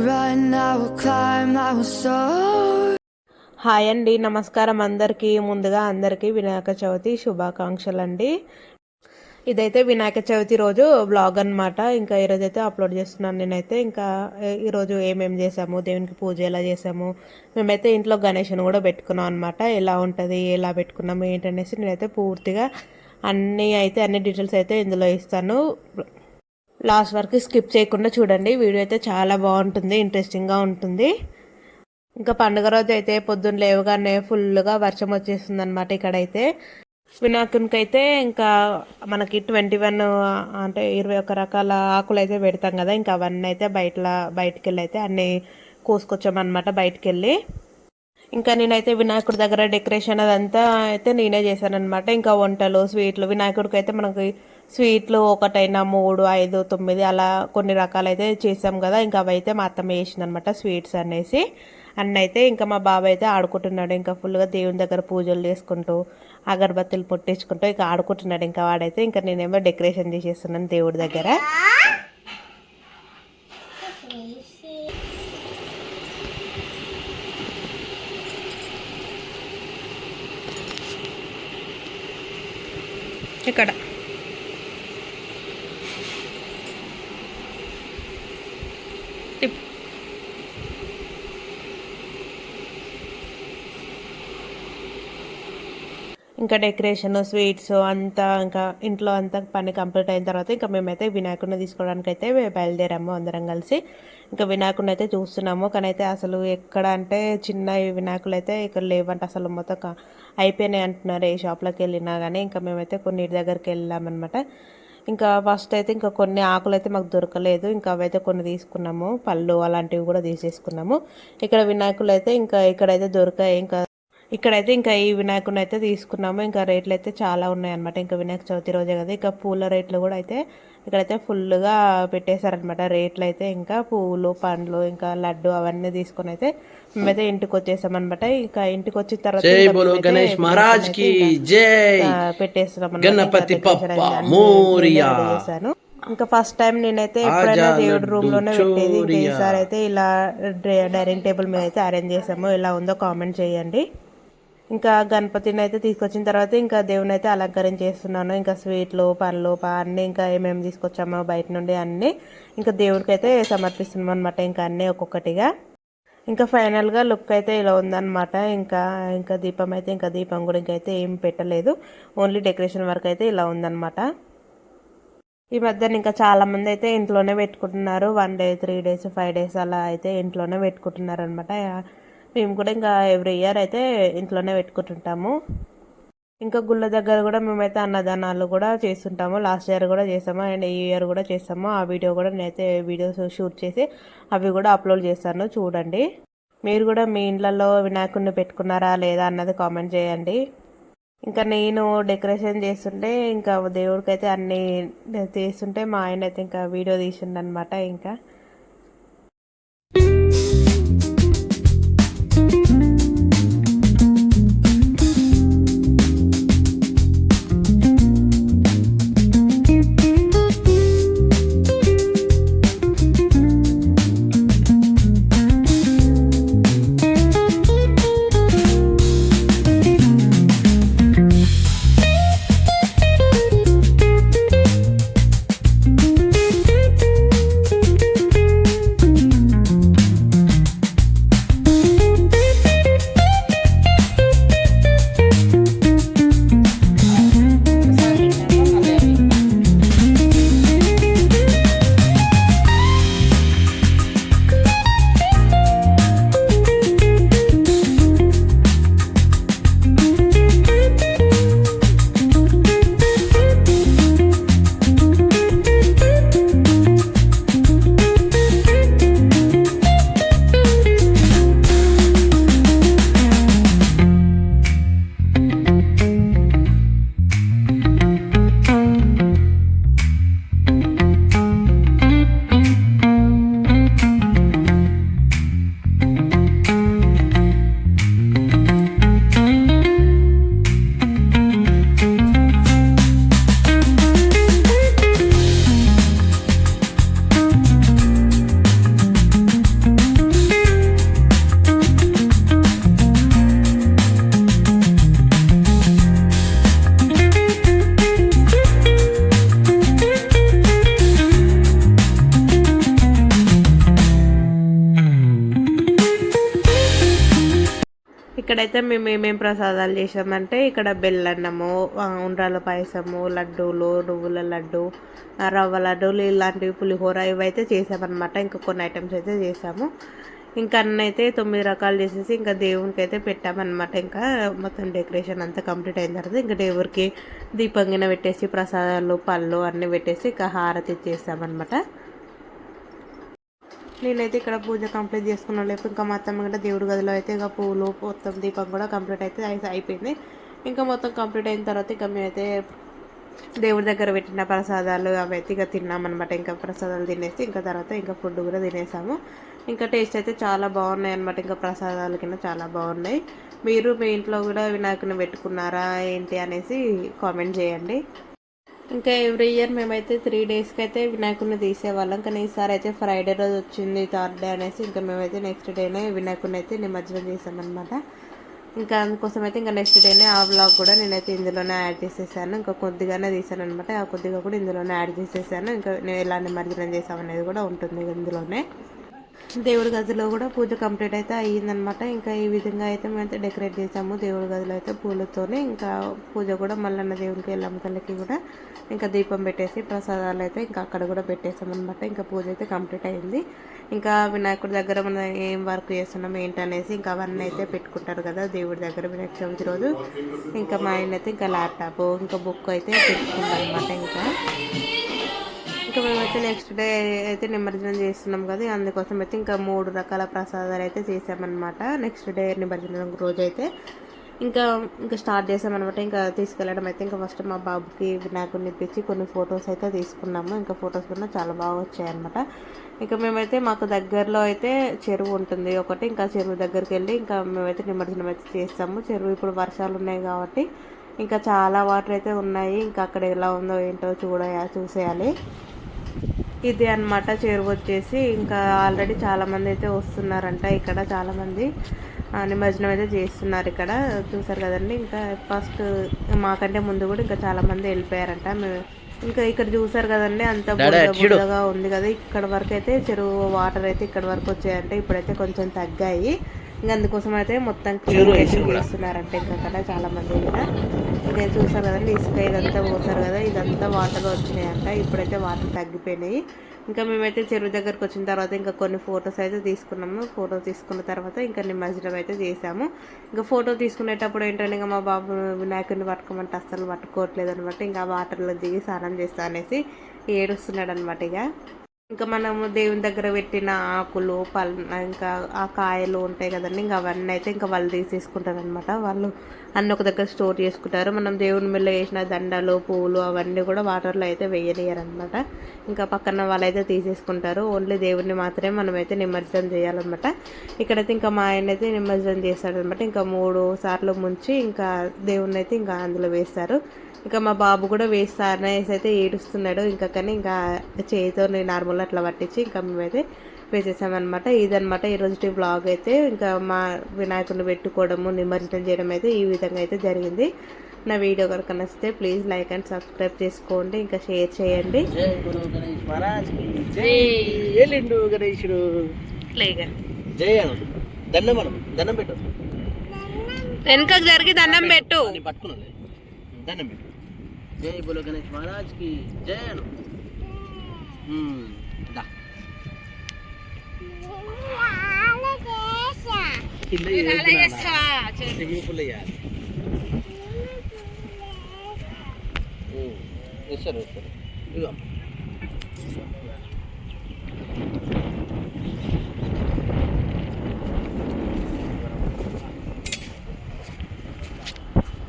run, I will climb, I will soar. Hi అండి నమస్కారం అందరికీ. ముందుగా అందరికీ వినాయక చవితి శుభాకాంక్షలు అండి ఇదైతే వినాయక చవితి రోజు బ్లాగ్ అనమాట ఇంకా ఈరోజు అయితే అప్లోడ్ చేస్తున్నాను నేనైతే. ఇంకా ఈరోజు ఏమేమి చేసాము దేవునికి పూజ ఎలా చేసాము మేమైతే ఇంట్లో గణేషుని కూడా పెట్టుకున్నాం అనమాట ఎలా ఉంటుంది ఎలా పెట్టుకున్నాము ఏంటనేసి నేనైతే పూర్తిగా అన్నీ అయితే అన్ని డీటెయిల్స్ అయితే ఇందులో ఇస్తాను. లాస్ట్ వరకు స్కిప్ చేయకుండా చూడండి. వీడియో అయితే చాలా బాగుంటుంది ఇంట్రెస్టింగ్గా ఉంటుంది. ఇంకా పండుగ రోజు అయితే పొద్దున్న లేవగానే ఫుల్గా వర్షం వచ్చేస్తుంది అనమాట ఇక్కడైతే. వినాయకునికి అయితే ఇంకా మనకి ట్వంటీ వన్ అంటే ఇరవై ఒక్క రకాల ఆకులు అయితే పెడతాం కదా ఇంకా అవన్నీ అయితే బయట బయటికి వెళ్ళి అయితే అన్నీ కోసుకొచ్చామన్నమాట బయటికి వెళ్ళి ఇంకా నేనైతే వినాయకుడి దగ్గర డెకరేషన్ అదంతా అయితే నేనే చేశానమాట ఇంకా వంటలు స్వీట్లు వినాయకుడికి అయితే మనకి స్వీట్లు ఒకటైనా మూడు ఐదు తొమ్మిది అలా కొన్ని రకాలైతే చేసాం కదా. ఇంకా అవి అయితే మా అత్తమ్మ చేసిందనమాట స్వీట్స్ అనేసి. అన్న అయితే ఇంకా మా బాబాయ్ అయితే ఆడుకుంటున్నాడు. ఇంకా ఫుల్గా దేవుని దగ్గర పూజలు చేసుకుంటూ అగరబత్తులు పొట్టించుకుంటూ ఇంకా ఆడుకుంటున్నాడు. ఇంకా వాడైతే ఇంకా నేనేమో డెకరేషన్ చేసేస్తున్నాను దేవుడి దగ్గర. ఇక్కడ. ఇంకా డెకరేషన్ స్వీట్స్ అంతా ఇంకా ఇంట్లో అంతా పని కంప్లీట్ అయిన తర్వాత ఇంకా మేమైతే వినాయకుడిని తీసుకోవడానికి అయితే బయలుదేరాము అందరం కలిసి. ఇంకా వినాయకుడిని అయితే చూస్తున్నాము కానీ అయితే అసలు ఎక్కడ అంటే చిన్న వినాయకులు అయితే ఇక్కడ లేవంటే. అసలు మొత్తం అయిపోయినాయి అంటున్నారు ఏ షాప్లోకి వెళ్ళినా కానీ ఇంకా మేమైతే కొన్నిటి దగ్గరికి వెళ్ళామన్నమాట. ఇంకా ఫస్ట్ అయితే ఇంకా కొన్ని ఆకులు అయితే మాకు దొరకలేదు. ఇంకా అవైతే కొన్ని తీసుకున్నాము పళ్ళు అలాంటివి కూడా తీసేసుకున్నాము. ఇక్కడ వినాయకులు అయితే ఇంకా ఇక్కడైతే దొరకాయి. ఇంకా ఇక్కడైతే ఇంకా ఈ వినాయకుని అయితే తీసుకున్నాము. ఇంకా రేట్లు అయితే చాలా ఉన్నాయి అనమాట ఇంకా వినాయక చవితి రోజే కదా. ఇంకా పూల రేట్లు కూడా అయితే ఇక్కడైతే ఫుల్గా పెట్టేశారనమాట రేట్లు అయితే ఇంకా పూలు పండ్లు ఇంకా లడ్డు అవన్నీ తీసుకొని అయితే మేమైతే ఇంటికి వచ్చేసామన్నమాట. ఇంకా ఇంటికి వచ్చిన తర్వాత గణేష్ మహారాజ్కి ఇంకా, జై ఫస్ట్ టైం నేనైతే ఎప్పుడైనా దేవుడి రూమ్లోనే పెట్టేది. ఇంకా. ఈసారి అయితే ఇలా డైనింగ్ టేబుల్ మీద అయితే అరేంజ్ చేసాము ఎలా ఉందో కామెంట్ చేయండి. ఇంకా గణపతిని అయితే తీసుకొచ్చిన తర్వాత ఇంకా దేవుని అయితే అలంకరించేస్తున్నాను ఇంకా స్వీట్లు పండ్లు పా అన్నీ ఇంకా ఏమేమి తీసుకొచ్చామో బయట నుండి అన్నీ ఇంకా దేవుడికి అయితే సమర్పిస్తున్నాం అనమాట ఇంకా అన్నీ ఒక్కొక్కటిగా. ఇంకా ఫైనల్గా లుక్ అయితే ఇలా ఉందన్నమాట. ఇంకా ఇంకా దీపం అయితే ఇంకా దీపం కూడా ఇంకైతే ఏం పెట్టలేదు. ఓన్లీ డెకరేషన్ వరకు అయితే ఇలా ఉందన్నమాట. ఈ మధ్యన ఇంకా చాలామంది అయితే ఇంట్లోనే పెట్టుకుంటున్నారు. One day three days five days అలా అయితే ఇంట్లోనే పెట్టుకుంటున్నారు అనమాట మేము కూడా ఇంకా ఎవ్రీ ఇయర్ అయితే ఇంట్లోనే పెట్టుకుంటుంటాము. ఇంకా గుళ్ళ దగ్గర కూడా మేమైతే అన్నదానాలు కూడా చేస్తుంటాము. లాస్ట్ ఇయర్ కూడా చేసాము. అండ్ ఈ ఇయర్ కూడా చేసాము. ఆ వీడియో కూడా నేనైతే వీడియోస్ షూట్ చేసి అవి కూడా అప్లోడ్ చేస్తాను. చూడండి. మీరు కూడా మీ ఇండ్లలో వినాయకుడిని పెట్టుకున్నారా లేదా అన్నది కామెంట్ చేయండి. ఇంకా నేను డెకరేషన్ చేస్తుంటే ఇంకా దేవుడికైతే అన్నీ చేస్తుంటే మా ఆయన అయితే ఇంకా వీడియో తీసిండనమాట ఇంకా. ఇక్కడైతే మేము ఏమేమి ప్రసాదాలు చేసామంటే ఇక్కడ బెల్లన్నము ఉండ్రాల పాయసము లడ్డూలు నువ్వుల లడ్డు రవ్వ లడ్డూలు ఇలాంటివి పులిహోర ఇవైతే చేసామన్నమాట ఇంకా కొన్ని ఐటమ్స్ అయితే చేసాము ఇంకా అన్నైతే అయితే తొమ్మిది రకాలు చేసేసి ఇంకా దేవునికి అయితే పెట్టామన్నమాట. ఇంకా మొత్తం డెకరేషన్ అంతా కంప్లీట్ అయిన తర్వాత ఇంకా దేవుడికి దీపంగిన పెట్టేసి ప్రసాదాలు పళ్ళు అన్నీ పెట్టేసి ఇంకా హారతి చేసామన్నమాట నేనైతే ఇక్కడ పూజ కంప్లీట్ చేసుకున్నాను లేకపోతే ఇంకా మా అత్తమ్మ కూడా దేవుడి గదిలో అయితే ఇక పూలు మొత్తం దీపం కూడా కంప్లీట్ అయితే అయిపోయింది. ఇంకా మొత్తం కంప్లీట్ అయిన తర్వాత ఇంకా మేమైతే దేవుడి దగ్గర పెట్టిన ప్రసాదాలు అవి అయితే ఇక తిన్నామన్నమాట ఇంకా ప్రసాదాలు తినేసి ఇంకా తర్వాత ఇంకా ఫుడ్ కూడా తినేసాము. ఇంకా టేస్ట్ అయితే చాలా బాగున్నాయి అనమాట ఇంకా ప్రసాదాల కింద చాలా బాగున్నాయి. మీరు మీ ఇంట్లో కూడా వినాయకుని పెట్టుకున్నారా ఏంటి అనేసి కామెంట్ చేయండి. ఇంకా ఎవ్రీ ఇయర్ మేమైతే త్రీ డేస్కి అయితే వినాయకుడిని తీసేవాళ్ళం. కానీ ఈసారి అయితే ఫ్రైడే రోజు వచ్చింది థర్డ్ డే అనేసి ఇంకా మేమైతే నెక్స్ట్ డేనే వినాయకుడిని అయితే నిమజ్జనం చేసామన్నమాట ఇంకా అందుకోసం అయితే ఇంకా నెక్స్ట్ డేనే ఆ బ్లాగ్ కూడా నేనైతే ఇందులోనే యాడ్ చేసేసాను. ఇంకా కొద్దిగానే తీసాను అనమాట ఆ కొద్దిగా కూడా ఇందులోనే యాడ్ చేసేసాను. ఇంకా నేను ఎలా నిమజ్జనం చేసామనేది కూడా ఉంటుంది ఇందులోనే. దేవుడి గదిలో కూడా పూజ కంప్లీట్ అయితే అయ్యిందనమాట ఇంకా ఈ విధంగా అయితే మేమైతే డెకరేట్ చేసాము దేవుడి గదిలో అయితే పూలతోనే. ఇంకా పూజ కూడా మల్లన్న దేవునికి వెళ్ళాము తల్లికి కూడా ఇంకా దీపం పెట్టేసి ప్రసాదాలు అయితే ఇంకా అక్కడ కూడా పెట్టేసామన్నమాట. ఇంకా పూజ అయితే కంప్లీట్ అయింది ఇంకా వినాయకుడి దగ్గర మనం ఏం వర్క్ చేస్తున్నాం ఏంటనేసి ఇంకా అవన్నీ అయితే పెట్టుకుంటారు కదా దేవుడి దగ్గర వినాయక చవితి రోజు. ఇంకా మా ఆయన అయితే ఇంకా ల్యాప్టాప్ ఇంకా బుక్ అయితే పెట్టుకుంటాం అనమాట ఇంకా. ఇంకా మేమైతే నెక్స్ట్ డే అయితే నిమజ్జనం చేస్తున్నాం కదా అందుకోసం అయితే ఇంకా మూడు రకాల ప్రసాదాలు అయితే చేసామన్నమాట. నెక్స్ట్ డే నిమజ్జనం రోజు అయితే ఇంకా ఇంకా స్టార్ట్ చేసామన్నమాట. ఇంకా తీసుకెళ్ళడం అయితే ఇంకా ఫస్ట్ మా బాబుకి వినాయకుడిని ఇప్పించి కొన్ని ఫొటోస్ అయితే తీసుకున్నాము. ఇంకా ఫొటోస్ కూడా చాలా బాగా వచ్చాయన్నమాట. ఇంకా మేమైతే మాకు దగ్గరలో అయితే చెరువు ఉంటుంది ఒకటి. ఇంకా చెరువు దగ్గరికి వెళ్ళి ఇంకా మేమైతే నిమజ్జనం అయితే చేస్తాము. చెరువు ఇప్పుడు వర్షాలు ఉన్నాయి కాబట్టి ఇంకా చాలా వాటర్ అయితే ఉన్నాయి. ఇంకా అక్కడ ఎలా ఉందో ఏంటో చూడ చూసేయాలి. ఇది అన్నమాట. చెరువు వచ్చేసి ఇంకా ఆల్రెడీ చాలా మంది అయితే వస్తున్నారంట ఇక్కడ చాలా మంది ఆ, నిమజ్జనం అయితే చేస్తున్నారు ఇక్కడ. చూసారు కదండి ఇంకా ఫస్ట్ మాకంటే ముందు కూడా ఇంకా చాలా మంది వెళ్ళిపోయారంట. మేము ఇంకా ఇక్కడ చూసారు కదండి అంత బురదగా ఉంది కదా. ఇక్కడ వరకు అయితే చెరువు వాటర్ అయితే ఇక్కడ వరకు వచ్చాయంటే. ఇప్పుడైతే కొంచెం తగ్గాయి. ఇంకా అందుకోసం అయితే మొత్తం చేస్తున్నారంట ఇంకా అక్కడ చాలా మంది కూడా. ఇంకా చూసారు కదండి ఇసుక ఇదంతా పోసారు కదా ఇదంతా వాటర్ వచ్చినాయంట ఇప్పుడైతే వాటర్ తగ్గిపోయినాయి. ఇంకా మేమైతే చెరువు దగ్గరకు వచ్చిన తర్వాత ఇంకా కొన్ని ఫొటోస్ అయితే తీసుకున్నాము. ఫోటో తీసుకున్న తర్వాత ఇంకా నిమజ్జనం అయితే చేసాము ఇంకా ఫోటో తీసుకునేటప్పుడు ఏంటంటే ఇంకా మా బాబు వినాయకుడిని పట్టుకోమంటే అస్సలు పట్టుకోవట్లేదు అనమాట ఇంకా వాటర్లో దిగి స్నానం చేస్తా అనేసి ఏడుస్తున్నాడు అనమాట ఇక. ఇంకా మనము దేవుని దగ్గర పెట్టిన ఆకులు పల్ ఇంకా ఆ కాయలు ఉంటాయి కదండి ఇంకా అవన్నీ అయితే ఇంకా వాళ్ళు తీసేసుకుంటారు అనమాట వాళ్ళు అన్ని ఒక దగ్గర స్టోర్ చేసుకుంటారు. మనం దేవుని మీద వేసిన దండలు పూలు అవన్నీ కూడా వాటర్లో అయితే వేయలేయరనమాట అనమాట ఇంకా పక్కన వాళ్ళైతే తీసేసుకుంటారు. ఓన్లీ దేవుడిని మాత్రమే మనమైతే నిమజ్జనం చేయాలన్నమాట. ఇక్కడైతే ఇంకా మా ఆయన అయితే నిమజ్జనం చేస్తాడనమాట ఇంకా మూడు సార్లు ముంచి ఇంకా దేవుణ్ణి అయితే ఇంకా అందులో వేస్తారు. ఇంకా మా బాబు కూడా వేస్తారనేసి అయితే ఏడుస్తున్నాడు. ఇంకా కానీ ఇంకా చేతితో నార్మల్ అట్లా పట్టించి ఇంకా మేమైతే వేసేసామన్నమాట. ఇదనమాట ఈరోజు బ్లాగ్ అయితే. ఇంకా మా వినాయకుడిని పెట్టుకోవడము నిమజ్జనం చేయడం అయితే ఈ విధంగా అయితే జరిగింది. నా వీడియో కనుక నచ్చితే ప్లీజ్ లైక్ అండ్ సబ్స్క్రైబ్ చేసుకోండి. ఇంకా షేర్ చేయండి. గణేశుడు దండం దండం పెట్టు. వెనుకకు జరిగి దండం పెట్టు. దండం పెట్టు. జై బోలో గణేష్ మహారాజ్కి జై అను స్విమ్మింగ్ పూల్ వేయాలి. వేస్తారు వేస్తారు ఇదిగో.